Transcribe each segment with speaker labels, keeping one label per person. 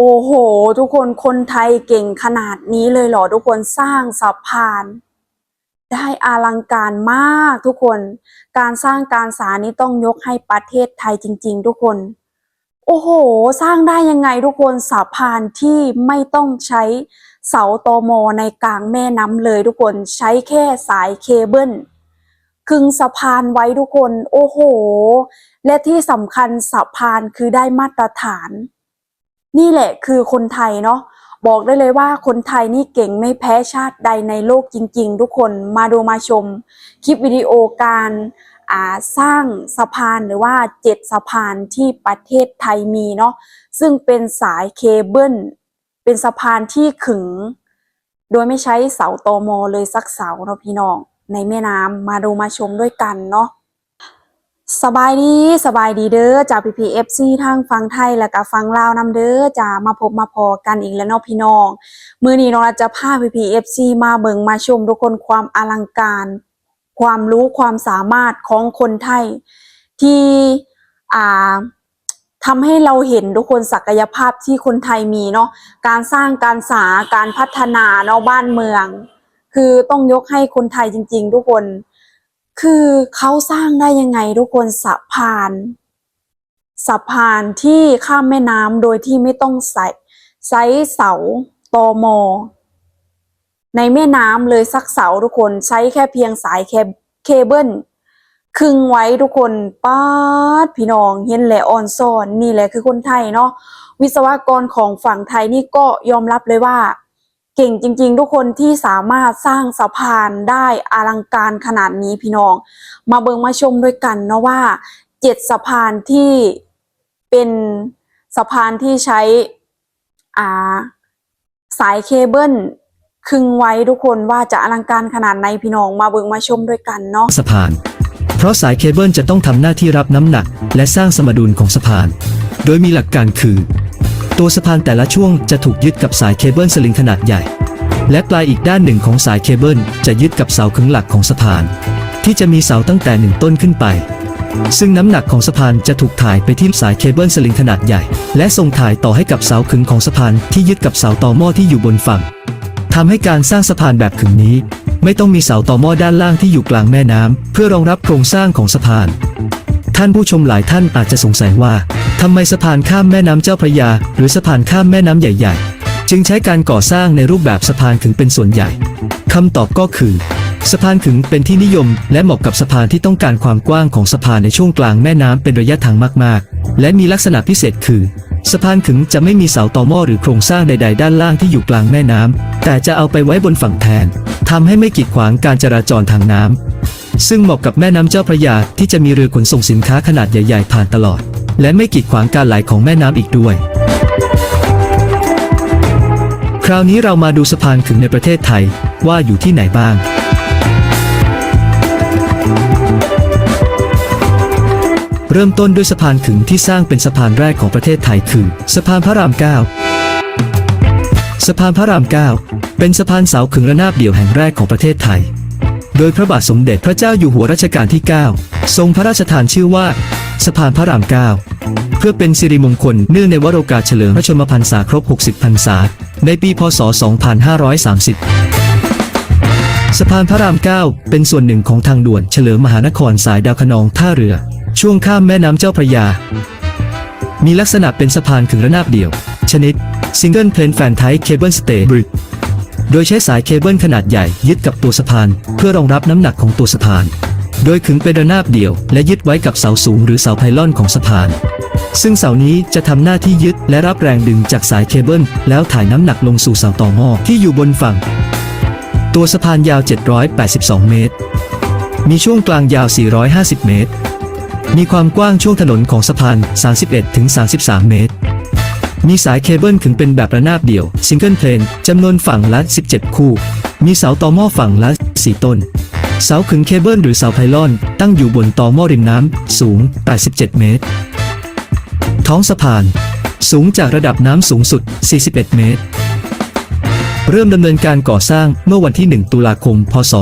Speaker 1: โอ้โห ทุกคนคนไทยเก่งขนาดนี้เลยเหรอ ทุกคนสร้างสะพาน ได้อลังการมากทุกคน การสร้างการสานี้ต้องยกให้ประเทศไทยจริง ๆ ทุกคน โอ้โห สร้างได้ยังไงทุกคนสะพานที่ไม่ต้องใช้เสาตอมอในกลางแม่น้ำเลยทุกคนใช้แค่สายเคเบิลขึงสะพานไว้ทุกคน โอ้โห และที่สำคัญสะพานคือได้มาตรฐาน นี่แหละคือคนไทยเนาะบอกได้เลยว่าคนไทยนี่เก่งไม่แพ้ชาติใดในโลกจริง ๆ ทุกคนมาดูมาชม คลิปวิดีโอการสร้างสะพานหรือว่าเจ็ดสะพานที่ประเทศไทยมีเนาะซึ่งเป็นสายเคเบิลเป็นสะพานที่ขึง โดยไม่ใช้เสาตอมอเลยสักเสาเนาะพี่น้องในแม่น้ำมาดูมาชมด้วยกันเนาะ สบายดีสบายดีเด้อจากพีพีเอฟซีทางฟังไทยและก็ฟังลาวนำเด้อจะมาพบมาพอกันอีกแล้วเนาะพี่น้อง มื้อนี้น้องรัฐจะพาพีพีเอฟซีมาเบิงมาชมทุกคนความอลังการ ความรู้ความสามารถของคนไทย ที่อ่าทำให้เราเห็นทุกคนศักยภาพที่คนไทยมีเนาะการสร้างการสาการพัฒนาเนาะบ้านเมือง คือต้องยกให้คนไทยจริง ๆ ทุกคน คือเขาสร้างได้ยังไงทุกคนสะพานสะพานที่ข้ามแม่น้ำโดยที่ไม่ต้องใส่ใช้เสาตอมอ ในแม่น้ำเลยสักเสาทุกคนใช้แค่เพียงสายเคเคเบิลคึงไว้ทุกคนป้าดพี่น้องเห็นแหละออนซอนนี่แหละคือคนไทยเนาะวิศวกรของฝั่งไทยนี่ก็ยอมรับเลยว่า เก่งจริง ๆ ทุกคนที่สามารถสร้างสะพานได้อลังการขนาดนี้พี่น้อง มาเบิงมาชมด้วยกันเนาะว่าเจ็ดสะพานที่เป็นสะพานที่ใช้อ่าสายเคเบิลคึงไว้ทุกคนว่าจะอลังการขนาดไหนพี่น้องมาเบิงมาชมด้วยกันเนาะ
Speaker 2: สะพาน เพราะสายเคเบิลจะต้องทำหน้าที่รับน้ำหนัก และสร้างสมดุลของสะพาน โดยมีหลักการคือ ตัวสะพานแต่ละช่วงจะถูกยึดกับสายเคเบิลสลิงขนาดใหญ่ และปลายอีกด้านหนึ่งของสายเคเบิลจะยึดกับเสาขึงหลักของสะพาน ที่จะมีเสาตั้งแต่หนึ่งต้นขึ้นไป ซึ่งน้ำหนักของสะพานจะถูกถ่ายไปที่สายเคเบิลสลิงขนาดใหญ่ และส่งถ่ายต่อให้กับเสาขึงของสะพานที่ยึดกับเสาต่อหม้อที่อยู่บนฝั่งทำให้การสร้างสะพานแบบขึงนี้ ไม่ต้องมีเสาต่อหม้อด้านล่างที่อยู่กลางแม่น้ำเพื่อรองรับโครงสร้างของสะพาน ท่านผู้ชมหลายท่านอาจจะสงสัยว่าทำไมสะพานข้ามแม่น้ำเจ้าพระยา หรือสะพานข้ามแม่น้ำใหญ่ ๆ จึงใช้การก่อสร้างในรูปแบบสะพานขึงเป็นส่วนใหญ่คำตอบก็คือ สะพานขึงเป็นที่นิยม และเหมาะกับสะพานที่ต้องการความกว้างของสะพานในช่วงกลางแม่น้ำเป็นระยะทางมากๆ และมีลักษณะพิเศษคือสะพานขึงจะไม่มีเสาต่อหม้อหรือโครงสร้างใด ๆ ด้านล่างที่อยู่กลางแม่น้ำแต่จะเอาไปไว้บนฝั่งแทนทำให้ไม่กีดขวางการจราจรทางน้ำ ซึ่งเหมาะกับแม่น้ำเจ้าพระยาที่จะมีเรือขนส่งสินค้าขนาดใหญ่ๆ ผ่านตลอด และไม่กีดขวางการไหลของแม่น้ำอีกด้วย คราวนี้เรามาดูสะพานขึงในประเทศไทยว่าอยู่ที่ไหนบ้าง เริ่มต้นด้วยสะพานขึงที่สร้างเป็นสะพานแรกของประเทศไทยคือ สะพานพระรามเก้าสะพานพระรามเก้าเป็นสะพานเสาขึงระนาบเดี่ยวแห่งแรกของประเทศไทย โดยพระบาทสมเด็จพระเจ้าอยู่หัวรัชกาลที่ 9 ทรงพระราชทานชื่อว่า สะพานพระรามเก้าเพื่อเป็นสิริมงคลเนื่องในวโรกาสเฉลิมพระชนมพรรษาครบ 60 พรรษา ในปีพศ 2530 สะพานพระราม9เป็นส่วนหนึ่งของทางด่วนเฉลิมมหานครสายดาวคะนองท่าเรือ ช่วงข้ามแม่น้ำเจ้าพระยา มีลักษณะเป็นสะพานขึงระนาบเดี่ยว ชนิด Single Plane Fan Type Cable Stay Bridge โดยใช้สายเคเบิลขนาดใหญ่ยึดกับตัวสะพาน เพื่อรองรับน้ำหนักของตัวสะพาน โดยขึงเป็นระนาบเดี่ยว และยึดไว้กับเสาสูงหรือเสาไพลอนของสะพาน ซึ่งเสานี้จะทำหน้าที่ยึดและรับแรงดึงจากสายเคเบิลแล้วถ่ายน้ำหนักลงสู่เสาต่อหม้อที่อยู่บนฝั่ง ตัวสะพานยาว 782 เมตร มีช่วงกลางยาว 450 เมตร มีความกว้างช่วงถนนของสะพาน 31-33 เมตร มีสายเคเบิลขึงเป็นแบบระนาบเดี่ยวซิงเกิลเพลนจำนวนฝั่งละ 17 คู่ มีเสาต่อหม้อฝั่งละ 4 ต้น เสาขึงเคเบิลหรือเสาไพลอน ตั้งอยู่บนต่อหม้อริมน้ำสูง 87 เมตร ท้องสะพาน สูงจากระดับน้ำสูงสุด 41 เมตร เริ่มดำเนินการก่อสร้างเมื่อวันที่ 1 ตุลาคม พศ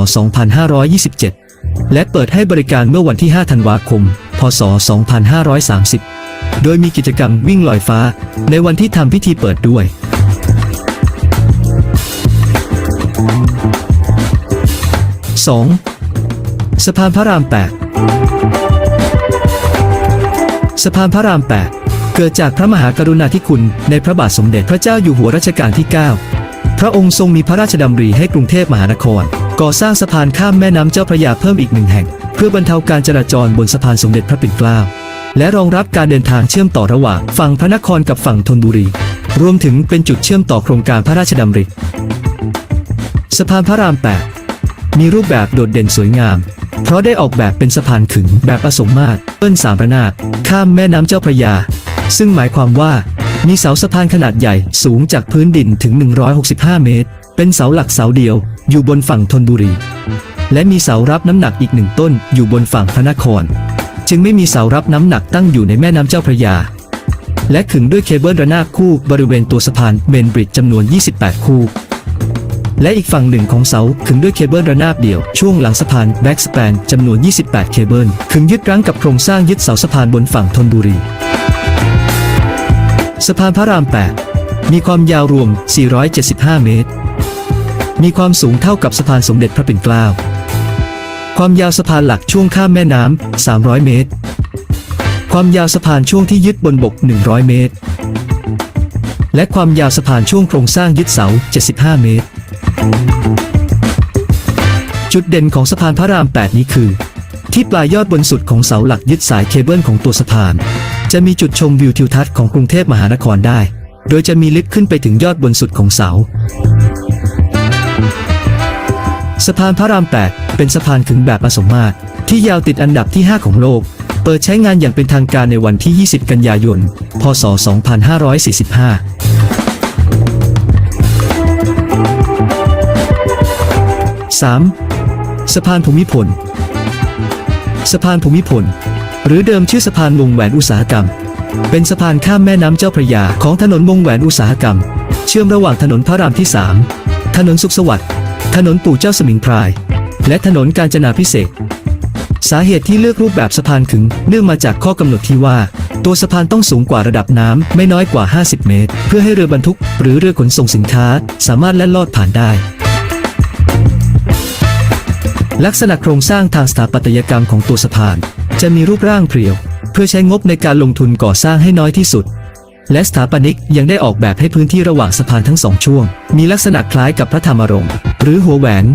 Speaker 2: 2527 และเปิดให้บริการเมื่อวันที่ 5 ธันวาคม พศ 2530 โดยมีกิจกรรมวิ่งลอยฟ้า ในวันที่ทำพิธีเปิดด้วย 2. สะพานพระราม 8 สะพานพระราม 8 เกิดจากพระมหากรุณาธิคุณในพระบาทสมเด็จพระเจ้าอยู่หัวรัชกาลที่ 9 พระองค์ทรงมีพระราชดำริให้กรุงเทพมหานคร ก่อสร้างสะพานข้ามแม่น้ำเจ้าพระยาเพิ่มอีกหนึ่งแห่ง เพื่อบรรเทาการจราจรบนสะพานสมเด็จพระปิ่นเกล้า และรองรับการเดินทางเชื่อมต่อระหว่างฝั่งพระนครกับฝั่งธนบุรี รวมถึงเป็นจุดเชื่อมต่อโครงการพระราชดำริ สะพานพระราม 8 มีรูปแบบโดดเด่นสวยงาม เพราะได้ออกแบบเป็นสะพานขึงแบบผสมมาตรเปิ้นสามระนาบข้ามแม่น้ำเจ้าพระยา ซึ่งหมายความว่ามีเสาสะพานขนาดใหญ่สูงจากพื้นดินถึง 165 เมตร เป็นเสาหลักเสาเดียว อยู่บนฝั่งธนบุรี และมีเสารับน้ำหนักอีกหนึ่งต้นอยู่บนฝั่งพระนคร จึงไม่มีเสารับน้ำหนักตั้งอยู่ในแม่น้ำเจ้าพระยา และขึงด้วยเคเบิลระนาบคู่บริเวณตัวสะพานเมนบริดจ์จำนวน 28 คู่ และอีกฝั่งหนึ่งของเสาขึงด้วยเคเบิลระนาบเดี่ยวช่วงหลังสะพานแบ็กส p ปนจำนวน 28 เคเบิลขึงยึดรั้งกับโครงสร้างยึดเสาสะพานบนฝั่งธนบุรี สะพานพระราม 8 มีความยาวรวม 475 เมตร มีความสูงเท่ากับสะพานสมเด็จพระปิ่นเกล้า ความยาวสะพานหลักช่วงข้ามแม่น้ำ 300 เมตร ความยาวสะพานช่วงที่ยึดบนบก 100 เมตร และความยาวสะพานช่วงโครงสร้างยึดเสา 75 เมตร จุดเด่นของสะพานพระราม 8 นี้คือ ที่ปลายยอดบนสุดของเสาหลักยึดสายเคเบิลของตัวสะพาน จะมีจุดชมวิวทิวทัศน์ของกรุงเทพมหานครได้ โดยจะมีลิฟต์ขึ้นไปถึงยอดบนสุดของเสา สะพานพระราม 8 เป็นสะพานขึงแบบผสมมาตรที่ยาวติดอันดับที่ 5 ของโลก เปิดใช้งานอย่างเป็นทางการในวันที่ 20 กันยายน พศ 2545 3. สะพานภูมิพล สะพานภูมิพล หรือเดิมชื่อสะพานวงแหวนอุตสาหกรรม เป็นสะพานข้ามแม่น้ำเจ้าพระยาของถนนวงแหวนอุตสาหกรรม เชื่อมระหว่างถนนพระรามที่ 3 ถนนสุขสวัสดิ์ ถนนปู่เจ้าสมิงพราย และถนนกาญจนาพิเศษสาเหตุที่เลือกรูปแบบสะพานขึง เนื่องมาจากข้อกำหนดที่ว่า ตัวสะพานต้องสูงกว่าระดับน้ำไม่น้อยกว่า 50 เมตร เพื่อให้เรือบรรทุก หรือเรือขนส่งสินค้า สามารถแล่นลอดผ่านได้ ลักษณะโครงสร้างทางสถาปัตยกรรมของตัวสะพาน จะมีรูปร่างเพรียว เพื่อใช้งบในการลงทุนก่อสร้างให้น้อยที่สุด และสถาปนิกยังได้ออกแบบให้พื้นที่ระหว่างสะพานทั้งสองช่วง มีลักษณะคล้ายกับพระธรรมรงค์หรือหัวแหวน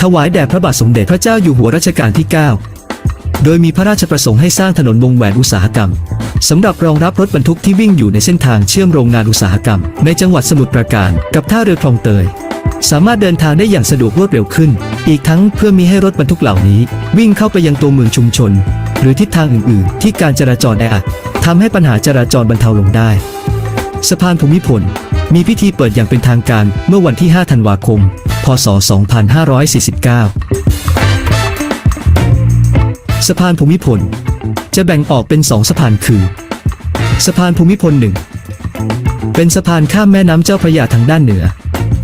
Speaker 2: ถวายแด่พระบาทสมเด็จพระเจ้าอยู่หัวรัชกาลที่ 9 โดยมีพระราชประสงค์ให้สร้างถนนวงแหวนอุตสาหกรรมสำหรับรองรับรถบรรทุกที่วิ่งอยู่ในเส้นทางเชื่อมโรงงานอุตสาหกรรม ในจังหวัดสมุทรปราการ กับท่าเรือคลองเตย สามารถเดินทางได้อย่างสะดวกรวดเร็วขึ้น อีกทั้งเพื่อมีให้รถบรรทุกเหล่านี้ วิ่งเข้าไปยังตัวเมืองชุมชน หรือทิศทางอื่น ๆ ที่การจราจรแออัดทำให้ปัญหาจราจรบรรเทาลงได้ สะพานภูมิพล มีพิธีเปิดอย่างเป็นทางการเมื่อวันที่ 5 ธันวาคม พศ 2549 สะพานภูมิพล จะแบ่งออกเป็นสองสะพานคือ สะพานภูมิพลหนึ่งเป็นสะพานข้ามแม่น้ำเจ้าพระยาทางด้านเหนือ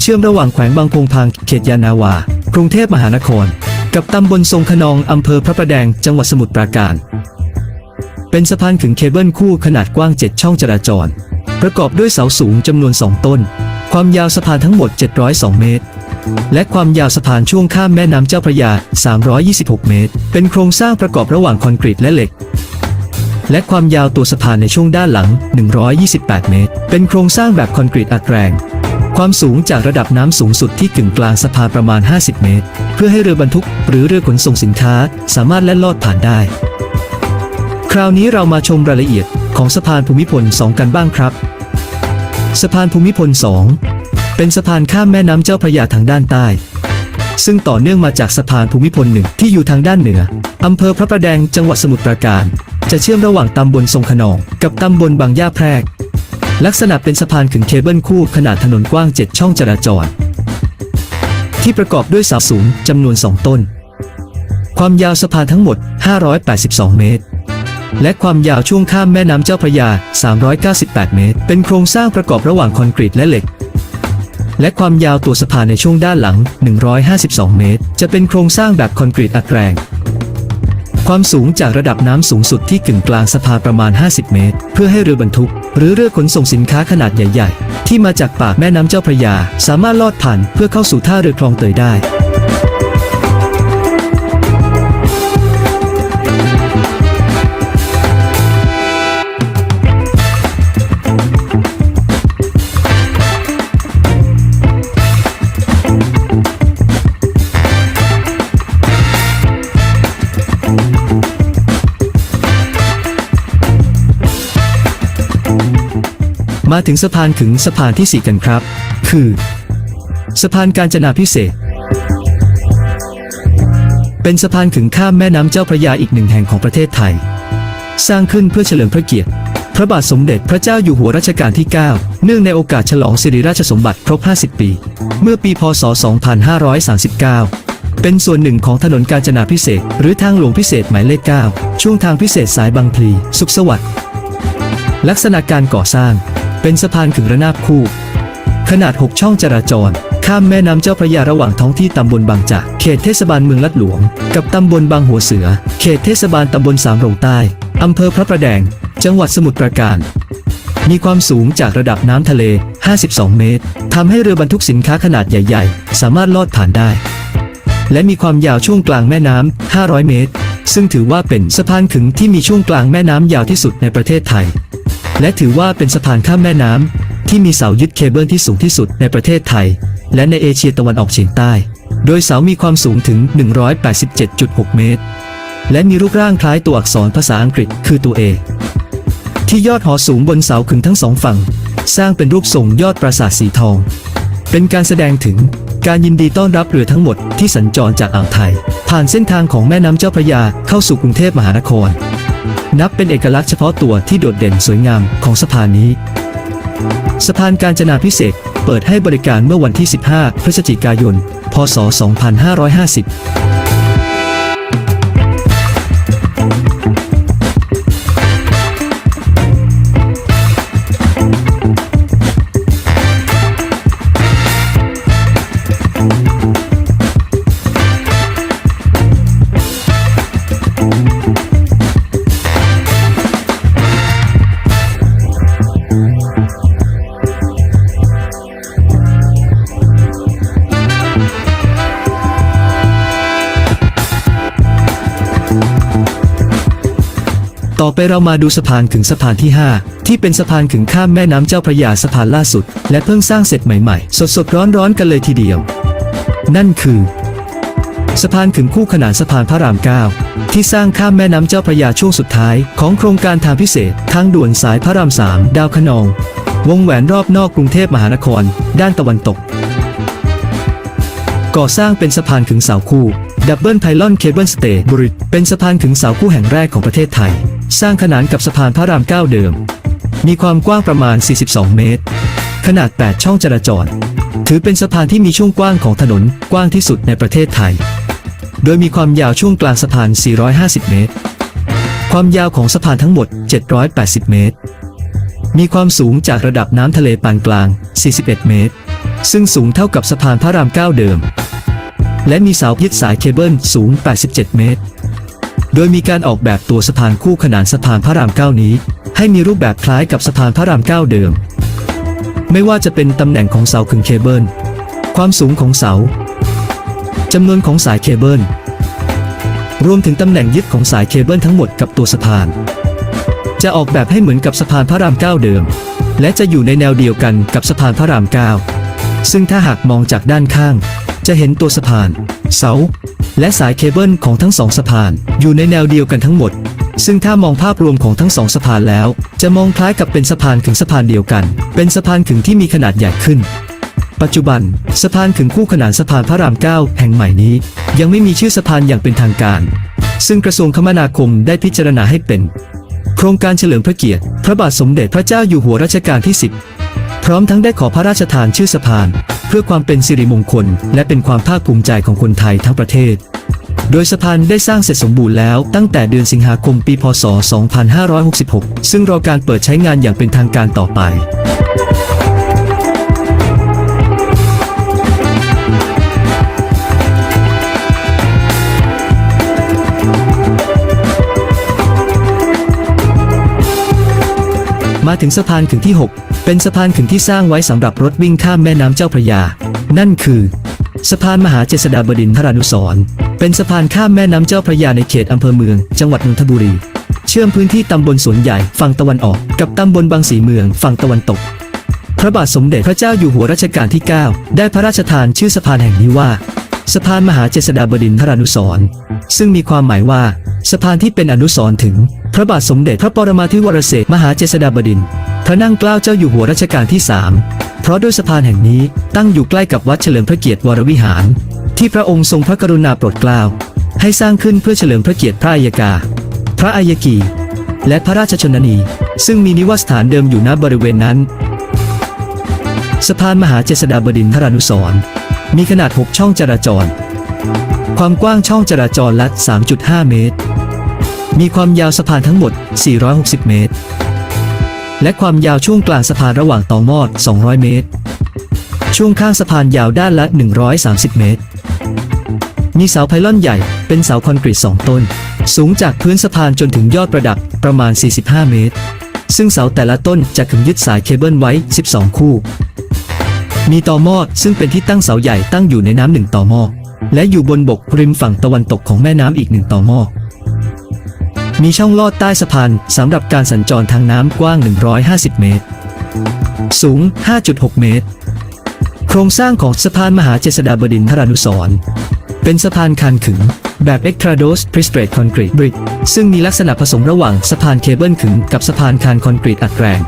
Speaker 2: เชื่อมระหว่างแขวงบางพงพางเขตยานาวา กรุงเทพมหานคร กับตำบลทรงขนองอำเภอพระประแดงจังหวัดสมุทรปราการ เป็นสะพานขึงเคเบิลคู่ขนาดกว้าง 7 ช่องจราจร ประกอบด้วยเสาสูงจำนวน 2 ต้น ความยาวสะพานทั้งหมด 702 เมตร และความยาวสะพานช่วงข้ามแม่น้ำเจ้าพระยา 326 เมตร เป็นโครงสร้างประกอบระหว่างคอนกรีตและเหล็ก และความยาวตัวสะพานในช่วงด้านหลัง 128 เมตร เป็นโครงสร้างแบบคอนกรีตอัดแรง ความสูงจากระดับน้ำสูงสุดที่กึ่งกลางสะพานประมาณ 50 เมตร เพื่อให้เรือบรรทุก หรือเรือขนส่งสินค้าสามารถแล่นลอดผ่านได้ คราวนี้เรามาชมรายละเอียดของสะพานภูมิพล 2 กันบ้างครับ สะพานภูมิพล 2 เป็นสะพานข้ามแม่น้ำเจ้าพระยาทางด้านใต้ ซึ่งต่อเนื่องมาจากสะพานภูมิพลหนึ่งที่อยู่ทางด้านเหนืออำเภอพระประแดงจังหวัดสมุทรปราการ จะเชื่อมระหว่างตำบลทรงขนอง กับตำบลบางย่าแพรก ลักษณะเป็นสะพานขึงเคเบิลคู่ขนาดถนนกว้าง 7 ช่องจราจร ที่ประกอบด้วยเสาสูงจำนวน 2 ต้น ความยาวสะพานทั้งหมด 582 เมตร และความยาวช่วงข้ามแม่น้ำเจ้าพระยา 398 เมตร เป็นโครงสร้างประกอบระหว่างคอนกรีตและเหล็ก และความยาวตัวสะพานในช่วงด้านหลัง 152 เมตร จะเป็นโครงสร้างแบบคอนกรีตอัดแรง ความสูงจากระดับน้ำสูงสุดที่กึ่งกลางสะพานประมาณ 50 เมตร เพื่อให้เรือบรรทุก หรือเรือขนส่งสินค้าขนาดใหญ่ ๆ ที่มาจากปากแม่น้ำเจ้าพระยา สามารถลอดผ่านเพื่อเข้าสู่ท่าเรือคลองเตยได้ มาถึงสะพานขึงสะพานที่ 4 กันครับ คือ สะพานการจนาพิเศษกเป็นสะพานขึงข้ามแม่น้ำเจ้าพระยาอีกหนึ่งแห่งของประเทศไทย สร้างขึ้นเพื่อเฉลิมพระเกียรติ พระบาทสมเด็จพระเจ้าอยู่หัวรัชกาลที่ 9 เนื่องในโอกาสฉลองสิริราชสมบัติครบ 50 ปี เมื่อปีพศ 2539 เป็นส่วนหนึ่งของถนนกาญจนาพิเศษกหรือทางหลวงพิเศษหมายเลข 9 ช่วงทางพิเศษสายบางพลี สุขสวัสดิ์ลักษณะการก่อสร้าง เป็นสะพานขึงระนาบคู่ ขนาด 6 ช่องจราจร ข้ามแม่น้ำเจ้าพระยาระหว่างท้องที่ตำบลบางจาก เขตเทศบาลเมืองลัดหลวง กับตำบลบางหัวเสือ เขตเทศบาลตำบลสามโรงใต้อำเภอพระประแดง จังหวัดสมุทรปราการ มีความสูงจากระดับน้ำทะเล 52 เมตรทำให้เรือบรรทุกสินค้าขนาดใหญ่ๆ สามารถลอดผ่านได้ และมีความยาวช่วงกลางแม่น้ำ 500 เมตร ซึ่งถือว่าเป็นสะพานขึงที่มีช่วงกลางแม่น้ำยาวที่สุดในประเทศไทย และถือว่าเป็นสะพานข้ามแม่น้ำที่มีเสายึดเคเบิลที่สูงที่สุดในประเทศไทย และในเอเชียตะวันออกเฉียงใต้ โดยเสามีความสูงถึง 187.6 เมตร และมีรูปร่างคล้ายตัวอักษรภาษาอังกฤษคือตัว A ที่ยอดหอสูงบนเสาขึงทั้งสองฝั่ง สร้างเป็นรูปทรงยอดปราสาทสีทอง เป็นการแสดงถึงการยินดีต้อนรับเรือทั้งหมดที่สัญจรจากอ่าวไทย ผ่านเส้นทางของแม่น้ำเจ้าพระยาเข้าสู่กรุงเทพมหานคร นับเป็นเอกลักษณ์เฉพาะตัวที่โดดเด่นสวยงามของสะพานนี้ สะพานการจนาพิเศษเปิดให้บริการเมื่อวันที่ 15 พฤศจิกายน พศ 2550 อไปเรามาดูสะพานขึงสะพานที่ 5 ที่เป็นสะพานขึงข้ามแม่น้ำเจ้าพระยาสะพานล่าสุด และเพิ่งสร้างเสร็จใหม่ๆ สดๆร้อนๆกันเลยทีเดียว นั่นคือ สะพานขึงคู่ขนานสะพานพระราม 9 ที่สร้างข้ามแม่น้ำเจ้าพระยาช่วงสุดท้าย ของโครงการทางพิเศษทางด่วนสายพระราม3ดาวคะนอง วงแหวนรอบนอกกรุงเทพมหานคร ด้านตะวันตก ก่อสร้างเป็นสะพานขึงเสาคู่ ดับเบิลไพลอนเคเบิลสเตทบริดเป็นสะพานขึงเสาคู่แห่งแรกของประเทศไทย สร้างขนานกับสะพานพระราม 9 เดิม มีความกว้างประมาณ 42 เมตร ขนาด 8 ช่องจราจร ถือเป็นสะพานที่มีช่วงกว้างของถนนกว้างที่สุดในประเทศไทย โดยมีความยาวช่วงกลางสะพาน 450 เมตร ความยาวของสะพานทั้งหมด 780 เมตร มีความสูงจากระดับน้ำทะเลปานกลาง 41 เมตร ซึ่งสูงเท่ากับสะพานพระราม 9 เดิม และมีเสายึดสายเคเบิลสูง 87 เมตร โดยมีการออกแบบตัวสะพานคู่ขนานสะพานพระราม 9 นี้ ให้มีรูปแบบคล้ายกับสะพานพระราม 9 เดิม ไม่ว่าจะเป็นตำแหน่งของเสาขึงเคเบิล ความสูงของเสาจำนวนของสายเคเบิล รวมถึงตำแหน่งยึดของสายเคเบิลทั้งหมดกับตัวสะพาน จะออกแบบให้เหมือนกับสะพานพระราม 9 เดิม และจะอยู่ในแนวเดียวกันกับสะพานพระราม 9 ซึ่งถ้าหากมองจากด้านข้าง จะเห็นตัวสะพาน เสา และสายเคเบิลของทั้งสองสะพาน อยู่ในแนวเดียวกันทั้งหมด ซึ่งถ้ามองภาพรวมของทั้งสองสะพานแล้ว จะมองคล้ายกับเป็นสะพานขึงสะพานเดียวกัน เป็นสะพานขึงที่มีขนาดใหญ่ขึ้น ปัจจุบัน สะพานขึงคู่ขนานสะพานพระราม 9 แห่งใหม่นี้ ยังไม่มีชื่อสะพานอย่างเป็นทางการ ซึ่งกระทรวงคมนาคมได้พิจารณาให้เป็น โครงการเฉลิมพระเกียรติ พระบาทสมเด็จพระเจ้าอยู่หัวรัชกาลที่ 10 พร้อมทั้งได้ขอพระราชทานชื่อสะพาน เพื่อความเป็นสิริมงคล และเป็นความภาคภูมิใจของคนไทยทั้งประเทศ โดยสะพานได้สร้างเสร็จสมบูรณ์แล้วตั้งแต่เดือนสิงหาคมปีพศ 2566 ซึ่งรอการเปิดใช้งานอย่างเป็นทางการต่อไปมาถึงสะพานถึงที่ 6 เป็นสะพานขึงที่สร้างไว้สำหรับรถวิ่งข้ามแม่น้ำเจ้าพระยา นั่นคือ สะพานมหาเจษฎาบดินทรานุสรณ์เป็นสะพานข้ามแม่น้ำเจ้าพระยาในเขตอำเภอเมือง จังหวัดนนทบุรี เชื่อมพื้นที่ตำบลสวนใหญ่ฝั่งตะวันออกกับตำบลบางสีเมืองฝั่งตะวันตก พระบาทสมเด็จพระเจ้าอยู่หัวรัชกาลที่ 9 ได้พระราชทานชื่อสะพานแห่งนี้ว่า สะพานมหาเจษฎาบดินทรานุสรณ์ซึ่งมีความหมายว่า สะพานที่เป็นอนุสรณ์ถึง พระบาทสมเด็จพระปรมาธิวรเสกมหาเจษฎาบดินทร์ พระนั่งเกล้าเจ้าอยู่หัวรัชกาลที่ 3 เพราะด้วยสะพานแห่งนี้ตั้งอยู่ใกล้กับวัดเฉลิมพระเกียรติวรวิหาร ที่พระองค์ทรงพระกรุณาโปรดเกล้าให้สร้างขึ้นเพื่อเฉลิมพระเกียรติพระอัยกา พระอัยกี และพระราชชนนี ซึ่งมีนิวาสถานเดิมอยู่ณบริเวณนั้น สะพานมหาเจษฎาบดินทรานุสรณ์มีขนาด 6 ช่องจราจร ความกว้างช่องจราจรละ3.5 เมตร มีความยาวสะพานทั้งหมด 460 เมตร และความยาวช่วงกลางสะพานระหว่างต่อมอด 200 เมตร ช่วงข้างสะพานยาวด้านละ 130 เมตร มีเสาไพลอนใหญ่เป็นเสาคอนกรีต 2 ต้น สูงจากพื้นสะพานจนถึงยอดประดับประมาณ 45 เมตร ซึ่งเสาแต่ละต้นจะขึงยึดสายเคเบิลไว้ 12 คู่ มีตอหม้อซึ่งเป็นที่ตั้งเสาใหญ่ตั้งอยู่ในน้ำหนึ่งตอหม้อและอยู่บนบกริมฝั่งตะวันตกของแม่น้ำอีกหนึ่งตอหม้อ มีช่องลอดใต้สะพานสำหรับการสัญจรทางน้ำกว้าง 150 เมตร สูง 5.6 เมตร โครงสร้างของสะพานมหาเจษฎาบดินทรานุสรเป็นสะพานคานขึง แบบ Extrados p r e s t r a t e Concrete Bridge ซึ่งมีลักษณะผสมระหว่างสะพานเคเบิลขึงกับสะพานคานคอนกรีตอัดแรง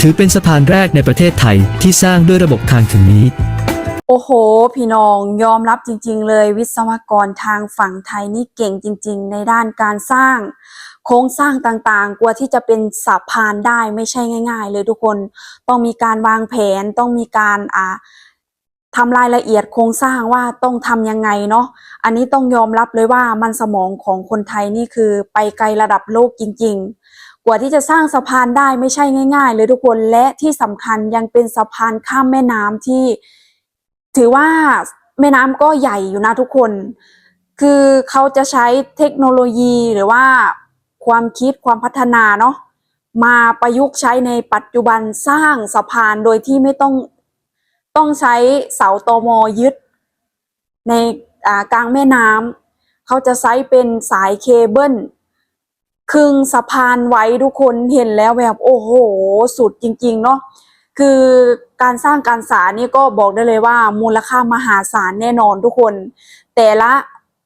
Speaker 2: ถือเป็นสะพานแรกในประเทศไทยที่สร้างด้วยระบบคานขึงนี้
Speaker 1: โอ้โห พี่น้องยอมรับจริง ๆ เลยวิศวกรทางฝั่งไทยนี่เก่งจริง ๆ ในด้านการสร้าง โครงสร้างต่างๆ กว่าที่จะเป็นสะพานได้ไม่ใช่ง่าย ๆ เลยทุกคนต้องมีการวางแผนต้องมีการอ่าทำรายละเอียดโครงสร้างว่าต้องทำยังไงเนาะ อันนี้ต้องยอมรับเลยว่ามันสมองของคนไทยนี่คือไปไกลระดับโลกจริง ๆ กว่าที่จะสร้างสะพานได้ไม่ใช่ง่าย ๆ เลยทุกคน และที่สำคัญยังเป็นสะพานข้ามแม่น้ำที่ ถือว่าแม่น้ำก็ใหญ่อยู่นะทุกคน คือเขาจะใช้เทคโนโลยีหรือว่าความคิดความพัฒนาเนาะมาประยุกต์ใช้ในปัจจุบันสร้างสะพานโดยที่ไม่ต้องต้องใช้เสาตอมอยึด ในกลางแม่น้ำเขาจะใช้เป็นสายเคเบิลครึ่งสะพานไว้ทุกคนเห็นแล้วแบบโอ้โห สุดจริง ๆ เนาะ คือการสร้างการสารนี่ก็บอกได้เลยว่ามูลค่ามหาศาลแน่นอนทุกคน แต่ละ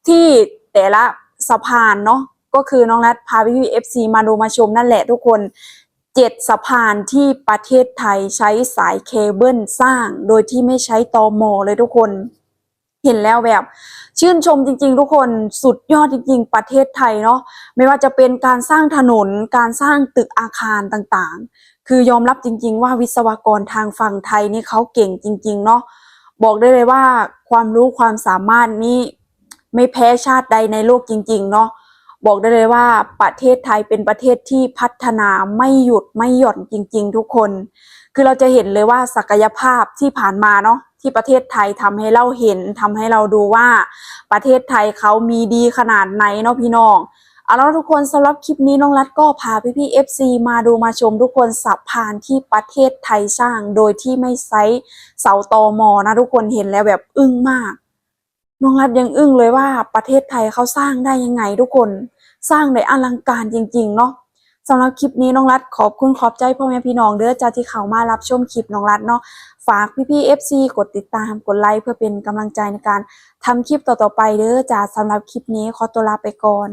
Speaker 1: ที่แต่ละสะพานเนาะก็คือน้องรัฐพาพี่เอฟซีมาดูมาชมนั่นแหละทุกคนเจ็ดสะพานที่ประเทศไทยใช้สายเคเบิลสร้าง โดยที่ไม่ใช้ตอมอเลยทุกคน เห็นแล้วแบบ ชื่นชมจริง ๆ ทุกคนสุดยอดจริง ๆ ประเทศไทยเนาะไม่ว่าจะเป็นการสร้างถนนการสร้างตึกอาคารต่างๆ คือยอมรับจริง ๆ ว่าวิศวกรทางฝั่งไทยนี่เขาเก่งจริง ๆ เนาะบอกได้เลยว่าความรู้ความสามารถนี่ไม่แพ้ชาติใดในโลกจริง ๆ เนาะบอกได้เลยว่าประเทศไทยเป็นประเทศที่พัฒนาไม่หยุดไม่หย่อนจริง ๆ ทุกคน คือเราจะเห็นเลยว่าศักยภาพที่ผ่านมาเนาะที่ประเทศไทยทำให้เราเห็นทำให้เราดูว่า ประเทศไทยเขามีดีขนาดไหนเนาะพี่น้อง เอาล้วทุกคนสำหรับคลิปนี้น้องรัฐก็พาพี่พี่ๆ FC มาดูมาชมทุกคนสะพานที่ประเทศไทยสร้าง โดยที่ไม่ใช้เสาตอมอนะทุกคนเห็นแล้วแบบอึ้งมาก น้องรัฐยังอึ้งเลยว่าประเทศไทยเขาสร้างได้ยังไงทุกคนสร้างได้อลังการจริง ๆ เนาะสำหรับคลิปนี้น้องรัฐขอบคุณขอบใจพ่อแม่พี่น้องเด้อจ้าที่เขามารับชมคลิปน้องรัฐเนาะฝากพี่พี่ๆ FC กดติดตามกดไลค์เพื่อเป็นกำลังใจในการทำคลิปต่อๆไปเด้อจ้าสำหรับคลิปนี้ขอตัวลาไปก่อน